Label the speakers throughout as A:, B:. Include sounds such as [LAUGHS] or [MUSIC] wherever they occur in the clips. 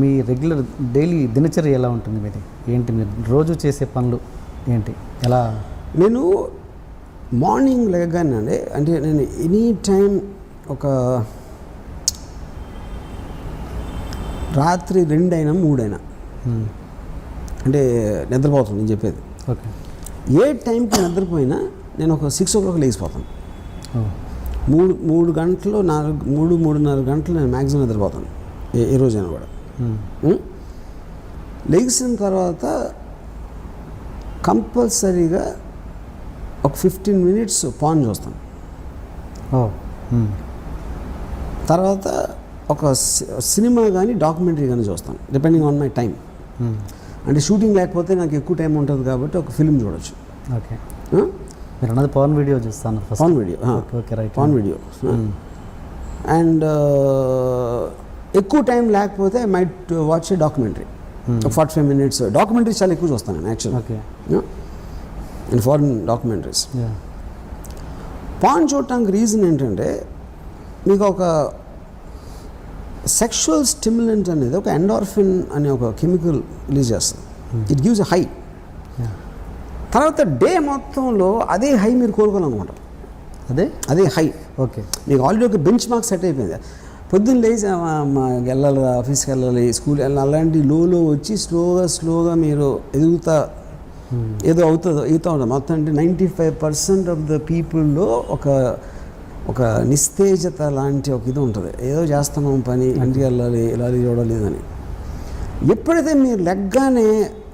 A: మీ regular daily దినచర్య ఎలా ఉంటుంది మీది? ఏంటి మీరు రోజు చేసే పనులు ఏంటి? ఎలా?
B: నేను మార్నింగ్ లేగానే అండి అంటే నేను ఎనీ టైం ఒక రాత్రి రెండైనా మూడైనా. అంటే నిద్రపోతాను నేను చెప్పేది.
A: ఓకే.
B: ఏ టైంకి నిద్రపోయినా నేను ఒక సిక్స్ ఓ క్లాక్ లేచిపోతాను. మూడు మూడు గంటలు నాలుగు మూడు మూడున్నర గంటలు నేను మ్యాక్సిమం నిద్రపోతాను. ఏ ఏ రోజైనా కూడా? లెగిసిన తర్వాత కంపల్సరీగా ఒక ఫిఫ్టీన్ మినిట్స్ పాన్
A: మ్మ్.
B: తర్వాత ఒక సినిమా కానీ డాక్యుమెంటరీ కానీ చూస్తాను డిపెండింగ్ ఆన్ మై టైం. అంటే షూటింగ్ లేకపోతే నాకు ఎక్కువ టైం ఉంటుంది కాబట్టి ఒక ఫిల్మ్ చూడొచ్చు.
A: ఓకే. మీరు అన్నది పవన్ వీడియో చూస్తాను
B: porn video
A: okay okay right.
B: Porn video. And ఎక్కువ టైం లేకపోతే might watch documentary. Forty five minutes. Documentaries చాలా ఎక్కువ చూస్తాను నేను actual
A: okay
B: and foreign documentaries
A: yeah
B: porn చూడటానికి రీజన్ ఏంటంటే మీకు ఒక సెక్షువల్ స్టిమ్యులెంట్ అనేది ఒక ఎండార్ఫిన్ అనే ఒక కెమికల్ రిలీజ్ చేస్తుంది. It gives a high
A: yeah
B: తర్వాత డే మొత్తంలో అదే హై మీరు కోరుకోవాలనుకుంటారు
A: అదే?
B: అదే హై
A: ఓకే
B: మీకు ఆల్రెడీ ఒక బెంచ్ మార్క్ సెట్ అయిపోయింది. పొద్దున్న లేచి వెళ్ళాలి ఆఫీస్కి వెళ్ళాలి స్కూల్ వెళ్ళాలి అలాంటి లోలో వచ్చి స్లోగా స్లోగా మీరు ఎదుగుతా ఏదో అవుతుందో అవుతూ ఉంటుంది మొత్తం అంటే ninety five percent of the పీపుల్లో ఒక ఒక నిస్తేజత లాంటి ఒక ఇది ఉంటుంది. ఏదో చేస్తున్నాం పని ఇంటికి వెళ్ళాలి వెళ్ళాలి చూడాలి అని ఎప్పుడైతే మీరు లెగ్గానే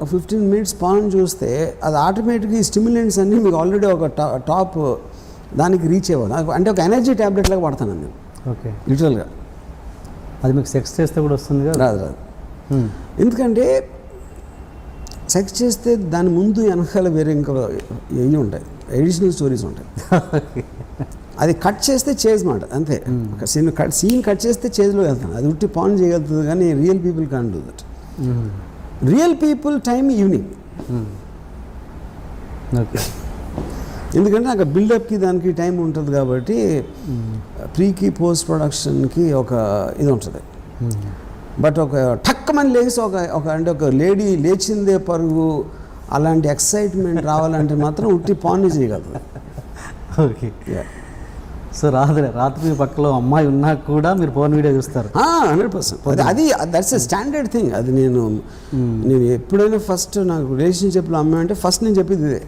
B: ఫిఫ్టీన్ మినిట్స్ పాన్ చూస్తే అది ఆటోమేటిక్గా స్టిమ్యులెంట్స్ అన్నీ మీకు ఆల్రెడీ ఒక టా- టాప్ దానికి రీచ్ అవ్వదు అంటే ఒక ఎనర్జీ ట్యాబ్లెట్ లాగా వాడతాను నేను.
A: ఓకే.
B: లిటరల్గా.
A: అది మీకు సెక్స్ చేస్తే కూడా వస్తుంది కదా?
B: రాదు రాదు. ఎందుకంటే సెక్స్ చేస్తే దాని ముందు వెనకాల వేరే ఇంకా ఇవి ఉంటాయి. ఎడిషనల్ స్టోరీస్ ఉంటాయి. [LAUGHS] అది కట్ చేస్తే చేజ్ మాట అంతే. సీన్ కట్ సీన్ కట్ చేస్తే చేజ్లో వెళ్తాను. అది ఉట్టి పాన్ చేయగలుగుతుంది కానీ real people can do that. Real people time evening.
A: Okay.
B: ఎందుకంటే నాకు బిల్డప్కి దానికి టైం ఉంటుంది కాబట్టి ప్రీకి పోస్ట్ ప్రొడక్షన్కి ఒక ఇది ఉంటుంది. బట్ ఒక టక్కమని లేచి ఒక ఒక అంటే ఒక లేడీ లేచిందే పరుగు అలాంటి ఎక్సైట్మెంట్ రావాలంటే మాత్రం ఉట్టి పాన్ చేయగలదు
A: ఓకే. సో రాత్రి రాత్రి మీ పక్కలో అమ్మాయి ఉన్నా కూడా మీరు ఫోన్ వీడియో చూస్తారు.
B: హండ్రెడ్ పర్సెంట్ అది దట్స్ ఎ స్టాండర్డ్ థింగ్ అది నేను నేను ఎప్పుడైనా ఫస్ట్ నాకు రిలేషన్షిప్లో అమ్మాయి అంటే ఫస్ట్ నేను చెప్పేది ఇదే.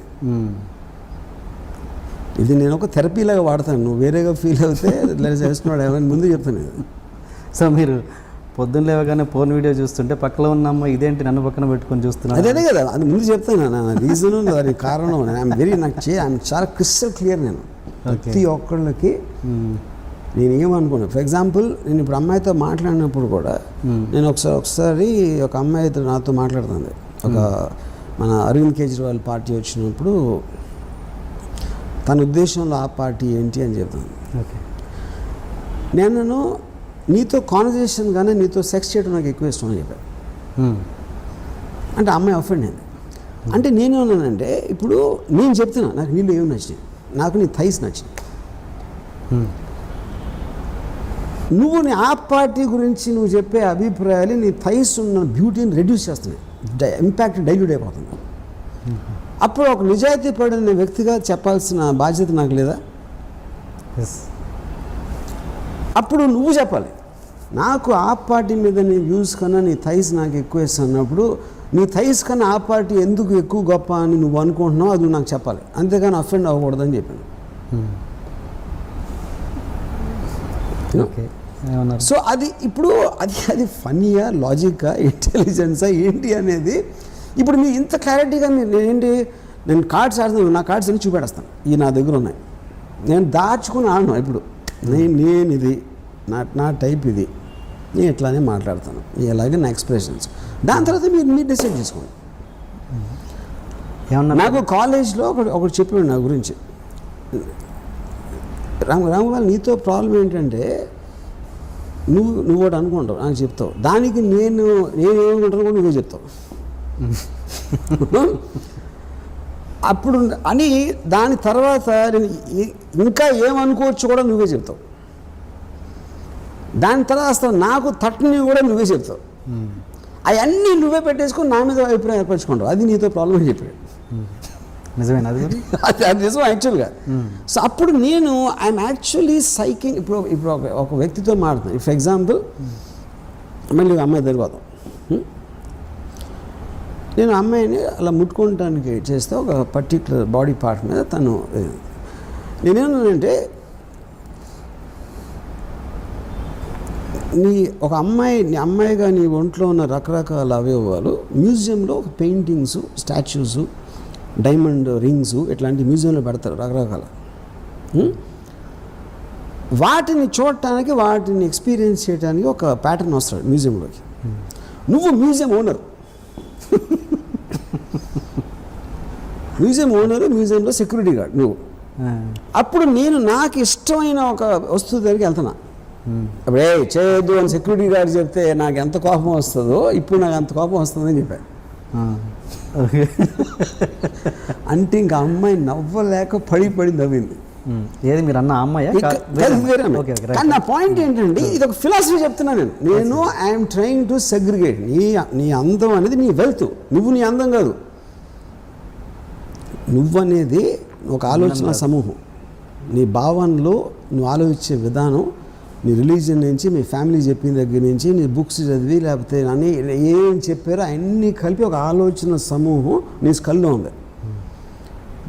B: ఇది నేను ఒక థెరపీ లాగా వాడతాను. నువ్వు వేరేగా ఫీల్ అవుతే ఇలా చేస్తున్నాడు ఏమని ముందు చెప్తాను ఇది
A: సో మీరు పొద్దున్న లేవగానే ఫోన్ వీడియో చూస్తుంటే పక్కలో ఉన్న అమ్మాయి ఇదేంటి నన్ను పక్కన పెట్టుకొని
B: అదే
A: చూస్తున్నారు
B: అదే కదా అది ముందు చెప్తాను నా రీజన్ దానికి కారణం ఐఎమ్ వెరీ నాకు చే ఐఎమ్ చాలా క్రిస్టల్ క్లియర్ నేను. ప్రతి ఒక్కళ్ళకి
A: మ్మ్.
B: నేను ఏమనుకున్నాను ఫర్ ఎగ్జాంపుల్ నేను ఇప్పుడు అమ్మాయితో మాట్లాడినప్పుడు కూడా
A: మ్మ్.
B: నేను ఒకసారి ఒకసారి ఒక అమ్మాయితో నాతో మాట్లాడుతుంది. ఒక మన అరవింద్ కేజ్రీవాల్ పార్టీ వచ్చినప్పుడు తన ఉద్దేశంలో ఆ పార్టీ ఏంటి అని చెప్తాను
A: ఓకే.
B: నేను నీతో కాన్వర్జేషన్ కానీ నీతో సెక్స్ చేయడం నాకు ఎక్కువ ఇష్టం అని చెప్పాను. అంటే అమ్మాయి అఫెండ్ అయింది. అంటే నేనేమన్నానంటే ఇప్పుడు నేను చెప్తున్నా నాకు నీళ్ళు ఏమి నచ్చినాయి? నాకు నీ థైస్ నచ్చినాయి. నువ్వు నీ ఆ పార్టీ గురించి నువ్వు చెప్పే అభిప్రాయాలు నీ థైస్ ఉన్న బ్యూటీని రెడ్యూస్ చేస్తున్నాయి. ఇంపాక్ట్ డైల్యూట్ అయిపోతుంది అప్పుడు ఒక నిజాయితీ పడిన వ్యక్తిగా చెప్పాల్సిన బాధ్యత నాకు లేదా?
A: ఎస్
B: అప్పుడు నువ్వు చెప్పాలి. నాకు ఆ పార్టీ మీద నీ వ్యూస్ కన్నా నీ థైస్ నాకు ఎక్కువ ఇస్తున్నప్పుడు నీ థైస్ కన్నా ఆ పార్టీ ఎందుకు ఎక్కువ గొప్ప అని నువ్వు అనుకుంటున్నావు అది నాకు చెప్పాలి. అంతేగాని అఫెండ్ అవ్వకూడదని చెప్పాను.
A: ఓకే ఏమన్నారు?
B: సో అది ఇప్పుడు అది అది ఫన్నీయా లాజికా ఇంటెలిజెన్సా ఏంటి అనేది ఇప్పుడు మీరు ఇంత క్లారిటీగా మీరు ఏంటి? నేను కార్డ్స్ ఆడుతున్నాను నా కార్డ్స్ అన్ని చూపెడేస్తాను. ఇవి నా దగ్గర ఉన్నాయి. నేను దాచుకుని ఆడను ఇప్పుడు నేను నేను ఇది నా నా టైప్ ఇది. నేను ఇట్లానే మాట్లాడతాను. ఇలాగే నా ఎక్స్ప్రెషన్స్ దాని తర్వాత మీరు మీరు డిసైడ్ చేసుకోండి.
A: ఏమన్నారు
B: నాకు కాలేజ్లో ఒకటి ఒకటి చెప్పాడు నా గురించి. రామ్ రామగోపాల్ నీతో ప్రాబ్లం ఏంటంటే నువ్వు నువ్వు ఒకటి అనుకుంటావు. నాకు చెప్తావు. దానికి నేను నేను ఏమనుకుంటాను కూడా నువ్వే చెప్తావు. [LAUGHS] అప్పుడు అని దాని తర్వాత నేను ఇంకా ఏమనుకోవచ్చు కూడా నువ్వే చెప్తావు. దాని తర్వాత నాకు తట్టుని కూడా నువ్వే చెప్తావు. అవన్నీ నువ్వే పెట్టేసుకొని నా మీద అభిప్రాయం ఏర్పరచుకుంటావు. అది నీతో ప్రాబ్లం అని చెప్పాడు.
A: నిజమేనా అది [LAUGHS]
B: అది నిజం యాక్చువల్గా సో అప్పుడు నేను ఐఎమ్ యాక్చువల్లీ సైకింగ్ ఇప్పుడు ఇప్పుడు ఒక వ్యక్తితో మాట్లాడుతాను ఫర్ ఎగ్జాంపుల్ మళ్ళీ అమ్మాయి దగ్గర పోతాం? నేను అమ్మాయిని అలా ముట్టుకోవటానికి చేస్తే ఒక పర్టికులర్ బాడీ పార్ట్ మీద తను నేనేమన్నానంటే నీ ఒక అమ్మాయి నీ అమ్మాయిగా నీ ఒంట్లో ఉన్న రకరకాల అవయవాలు మ్యూజియంలో ఒక పెయింటింగ్స్ స్టాచ్యూస్ డైమండ్ రింగ్స్ ఇట్లాంటి మ్యూజియంలో పెడతారు రకరకాల? వాటిని చూడటానికి వాటిని ఎక్స్పీరియన్స్ చేయడానికి ఒక ప్యాటర్న్ వస్తాడు మ్యూజియంలోకి. నువ్వు మ్యూజియం ఓనర్ మ్యూజియం ఓనరు మ్యూజియంలో సెక్యూరిటీ గార్డ్ నువ్వు. అప్పుడు నేను నాకు ఇష్టమైన ఒక వస్తువు దగ్గరికి వెళ్తున్నా. అప్పుడే చేయొద్దు అని సెక్యూరిటీ గార్డ్ చెప్తే నాకు ఎంత కోపం వస్తుందో ఇప్పుడు నాకు అంత కోపం వస్తుందని చెప్పాను అంటే ఇంకా అమ్మాయి నవ్వలేక పడి పడి నవ్వింది.
A: ఏది మీరు అన్న అమ్మాయా?
B: కానీ నా పాయింట్ ఏంటంటే ఇది ఒక ఫిలాసఫీ చెప్తున్నా నేను. నేను ఐఎమ్ ట్రయింగ్ టు సెగ్రిగేట్ నీ నీ అందం అనేది నీ వెల్త్ నువ్వు నీ అందం కాదు. నువ్వనేది ఒక ఆలోచన సమూహం. నీ భావనలో నువ్వు ఆలోచించే విధానం నీ రిలీజియన్ నుంచి మీ ఫ్యామిలీ చెప్పిన దగ్గర నుంచి నీ బుక్స్ చదివి లేకపోతే అన్ని ఏం చెప్పారో అన్నీ కలిపి ఒక ఆలోచన సమూహం నీ స్కల్లో ఉంది.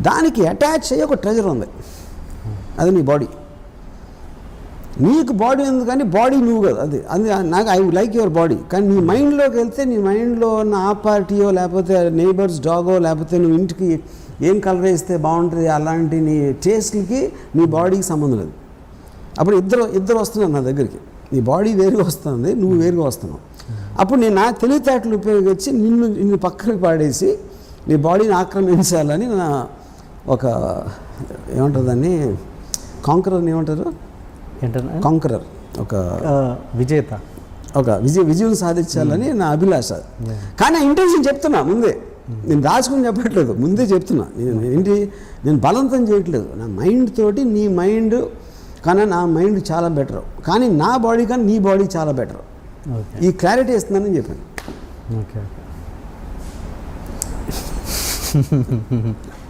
B: దానికి అటాచ్ అయ్యి ఒక ట్రెజర్ ఉంది. అది నీ బాడీ. నీకు బాడీ ఉంది కానీ బాడీ నువ్వు కదా. అది అది నాకు ఐ లైక్ యువర్ బాడీ. కానీ నీ మైండ్లోకి వెళ్తే నీ మైండ్లో ఉన్న ఆ పార్టీయో లేకపోతే నేబర్స్ డాగో లేకపోతే నువ్వు ఇంటికి ఏం కలర్ వేస్తే బాగుంటుంది? అలాంటి నీ టేస్ట్లకి నీ బాడీకి సంబంధం లేదు. అప్పుడు ఇద్దరు ఇద్దరు వస్తున్నారు నా దగ్గరికి. నీ బాడీ వేరుగా వస్తుంది నువ్వు వేరుగా వస్తున్నావు. అప్పుడు నేను నా తెలివితేటలు ఉపయోగించి నిన్ను నిన్ను పక్కకు పాడేసి నీ బాడీని ఆక్రమించాలని నా ఒక ఏమంటారు దాన్ని? కాంకరర్ ఏమంటారు? కాంకరర్. ఒక
A: విజేత.
B: ఒక విజయ విజయం సాధించాలని నా అభిలాష. కానీ ఇంటెన్షన్ చెప్తున్నా ముందే. నేను రాసుకుని చెప్పట్లేదు ముందే చెప్తున్నా. నేను ఏంటి నేను బలవంతం చేయట్లేదు. నా మైండ్ తోటి నీ మైండ్ కానీ నా మైండ్ చాలా బెటర్ కానీ నా బాడీ కానీ నీ బాడీ చాలా బెటర్
A: ఓకే.
B: ఈ క్లారిటీ ఇస్తున్నానని చెప్పాను.
A: Okay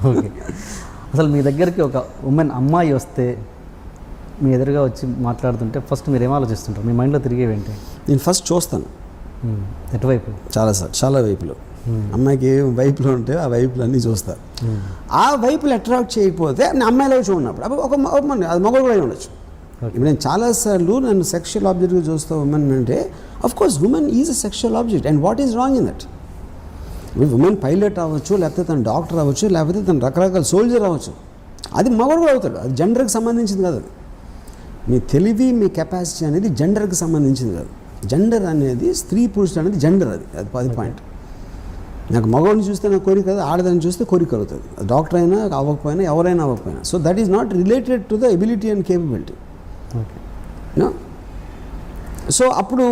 A: okay. అసలు మీ దగ్గరికి ఒక ఉమెన్ అమ్మాయి వస్తే మీ ఎదురుగా వచ్చి మాట్లాడుతుంటే ఫస్ట్ మీరు ఏం ఆలోచిస్తుంటారు? మీ మైండ్లో తిరిగేవేంటి
B: నేను ఫస్ట్ చూస్తాను.
A: ఎటువైపు?
B: చాలా సార్ చాలా వైపులు. అమ్మాయికి ఏ వైపులు ఉంటే ఆ వైపులు అన్నీ చూస్తారు ఆ వైపులు అట్రాక్ట్ చేయకపోతే నేను అమ్మాయిలో చూడనప్పుడు అప్పుడు ఒక అది మగవాడు కూడా ఉండొచ్చు. ఇప్పుడు నేను చాలాసార్లు నన్ను సెక్షువల్ ఆబ్జెక్ట్గా చూస్తా ఉమెన్ అంటే of course women is a sexual object and what is wrong in that women pilot అవ్వచ్చు లేకపోతే తను డాక్టర్ అవ్వచ్చు లేకపోతే తను రకరకాల సోల్జర్ అవ్వచ్చు. అది మగవాడు కూడా అవుతాడు అది జెండర్కి సంబంధించింది కాదు అది. మీ తెలివి మీ కెపాసిటీ అనేది జెండర్కి సంబంధించింది కాదు. జెండర్ అనేది స్త్రీ పురుషుడు అనేది జెండర్ అది అది పది పాయింట్ నాకు మగవాడిని చూస్తే నాకు కోరిక కాదు ఆడదాన్ని చూస్తే కోరిక కలుగుతుంది. డాక్టర్ అయినా అవ్వకపోయినా ఎవరైనా అవ్వకపోయినా. So that is not related to the ability and capability
A: okay
B: so అప్పుడు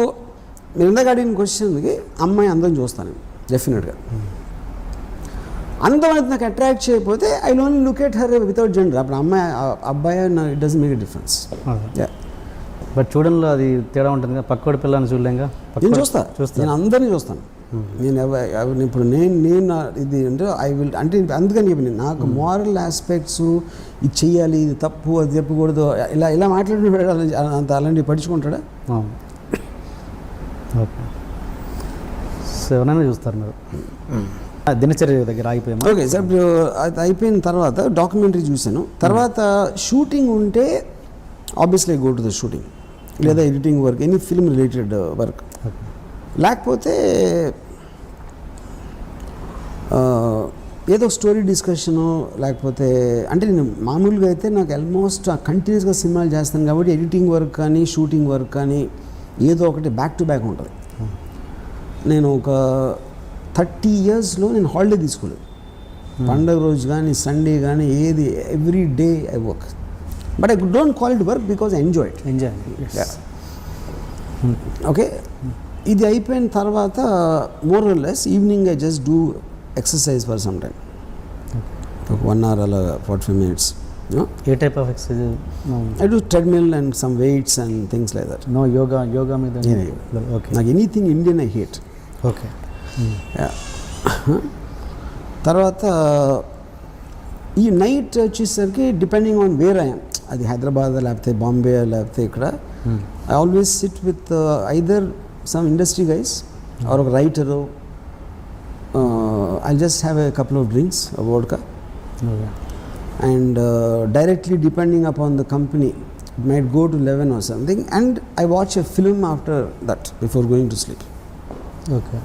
B: మీరు ఇందాక అడిగిన క్వశ్చన్కి అమ్మాయి అందం చూస్తాను డెఫినెట్గా అందం అనేది నాకు అట్రాక్ట్ చేయకపోతే I only look at her without gender అప్పుడు అమ్మాయి అబ్బాయి it does make difference
A: but చూడంలో అది తేడా ఉంటుంది కదా పక్కోడి పిల్లని చూడలేంగా
B: నేను చూస్తా.
A: చూస్తా.
B: నేను అందరినీ చూస్తాను. నేను ఇప్పుడు నేను నేను ఇది అంటే ఐ విల్ అంటే అందుకని చెప్పి నాకు మారల్ ఆస్పెక్ట్స్ ఇది చెయ్యాలి ఇది తప్పు అది చెప్పకూడదు ఇలా ఇలా మాట్లాడి అంత అలాంటివి.
A: ఓకే. సో ఎవరైనా చూస్తారు మీరు. ఆ, దినచర్య దగ్గర ఆగిపోయామా?
B: ఓకే సార్ ఇప్పుడు అది అయిపోయిన తర్వాత డాక్యుమెంటరీ చూశాను. తర్వాత షూటింగ్ ఉంటే obviously go to the shooting లేదా editing work any film related work
A: okay.
B: లేకపోతే ఏదో స్టోరీ డిస్కషను లేకపోతే అంటే నేను మామూలుగా అయితే నాకు ఆల్మోస్ట్ కంటిన్యూస్గా సినిమాలు చేస్తాను కాబట్టి ఎడిటింగ్ వర్క్ కానీ షూటింగ్ వర్క్ కానీ ఏదో ఒకటి బ్యాక్ టు బ్యాక్ ఉంటుంది. నేను ఒక థర్టీ ఇయర్స్లో నేను హాలిడే తీసుకోలేదు. పండగ రోజు కానీ సండే కానీ ఏది every day I work but I don't call it work because enjoy
A: enjoy
B: okay ఇది అయిపోయిన తర్వాత more less evening I just do exercise for some time ఒక వన్ అవర్ అలా forty five minutes?
A: A type of exercise
B: I do treadmill and some weights and things like that.
A: No yoga yoga మీద okay
B: నాకు anything Indian I hate
A: okay
B: తర్వాత ఈ night వచ్చేసరికి depending on where I'm అది హైదరాబాద్ లేకపోతే బాంబే లేకపోతే ఇక్కడ I always sit with either some industry guys mm-hmm. or a writer. Uh, I'll just have a couple of
A: drinks a vodka. Okay.
B: And uh, directly depending upon the company, it might go to 11 or something. And I watch a film after that before going to sleep.
A: Okay.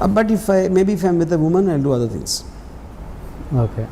B: Uh, but if I maybe if I'm with a woman, I'll do other things.
A: Okay.